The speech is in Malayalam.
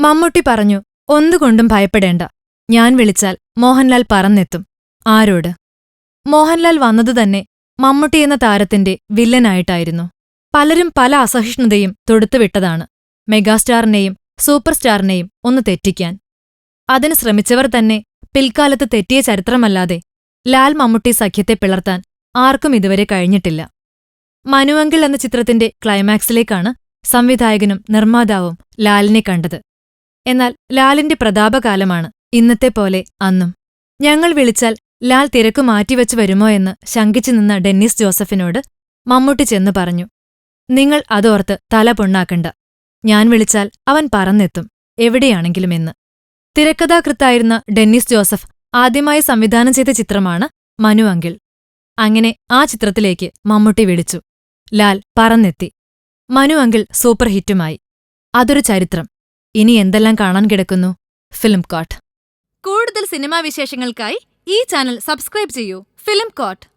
മമ്മൂട്ടി പറഞ്ഞു ഒന്നുകൊണ്ടും ഭയപ്പെടേണ്ട. ഞാൻ വിളിച്ചാൽ മോഹൻലാൽ പറന്നെത്തും. ആരോട്? മോഹൻലാൽ വന്നതുതന്നെ മമ്മൂട്ടി എന്ന താരത്തിന്റെ വില്ലനായിട്ടായിരുന്നു. പലരും പല അസഹിഷ്ണുതയും തൊടുത്തുവിട്ടതാണ് മെഗാസ്റ്റാറിനെയും സൂപ്പർസ്റ്റാറിനെയും ഒന്ന് തെറ്റിക്കാൻ. അതിന് ശ്രമിച്ചവർ തന്നെ പിൽക്കാലത്ത് തെറ്റിയ ചരിത്രമല്ലാതെ ലാൽ മമ്മൂട്ടി സഖ്യത്തെ പിളർത്താൻ ആർക്കും ഇതുവരെ കഴിഞ്ഞിട്ടില്ല. മനുവങ്കിൾ എന്ന ചിത്രത്തിന്റെ ക്ലൈമാക്സിലേക്കാണ് സംവിധായകനും നിർമ്മാതാവും ലാലിനെ കണ്ടത്. എന്നാൽ ലാലിന്റെ പ്രതാപകാലമാണ് ഇന്നത്തെ പോലെ അന്നും. ഞങ്ങൾ വിളിച്ചാൽ ലാൽ തിരക്കു മാറ്റിവെച്ചു വരുമോ എന്ന് ശങ്കിച്ചു നിന്ന ഡെന്നിസ് ജോസഫിനോട് മമ്മൂട്ടി ചെന്നു പറഞ്ഞു നിങ്ങൾ അതോർത്ത് തല പൊണ്ണാക്കണ്ട. ഞാൻ വിളിച്ചാൽ അവൻ പറന്നെത്തും എവിടെയാണെങ്കിലും എന്ന്. തിരക്കഥാകൃത്തായിരുന്ന ഡെന്നിസ് ജോസഫ് ആദ്യമായി സംവിധാനം ചെയ്ത ചിത്രമാണ് മനു അങ്കിൾ അങ്ങനെ ആ ചിത്രത്തിലേക്ക് മമ്മൂട്ടി വിളിച്ചു. ലാൽ പറന്നെത്തി. മനു അങ്കിൾ സൂപ്പർ ഹിറ്റുമായി. അതൊരു ചരിത്രം. ഇനി എന്തെല്ലാം കാണാൻ കിടക്കുന്നു? ഫിലിം കോട്ട് കൂടുതൽ സിനിമാ വിശേഷങ്ങൾക്കായി ഈ ചാനൽ സബ്സ്ക്രൈബ് ചെയ്യൂ. Film court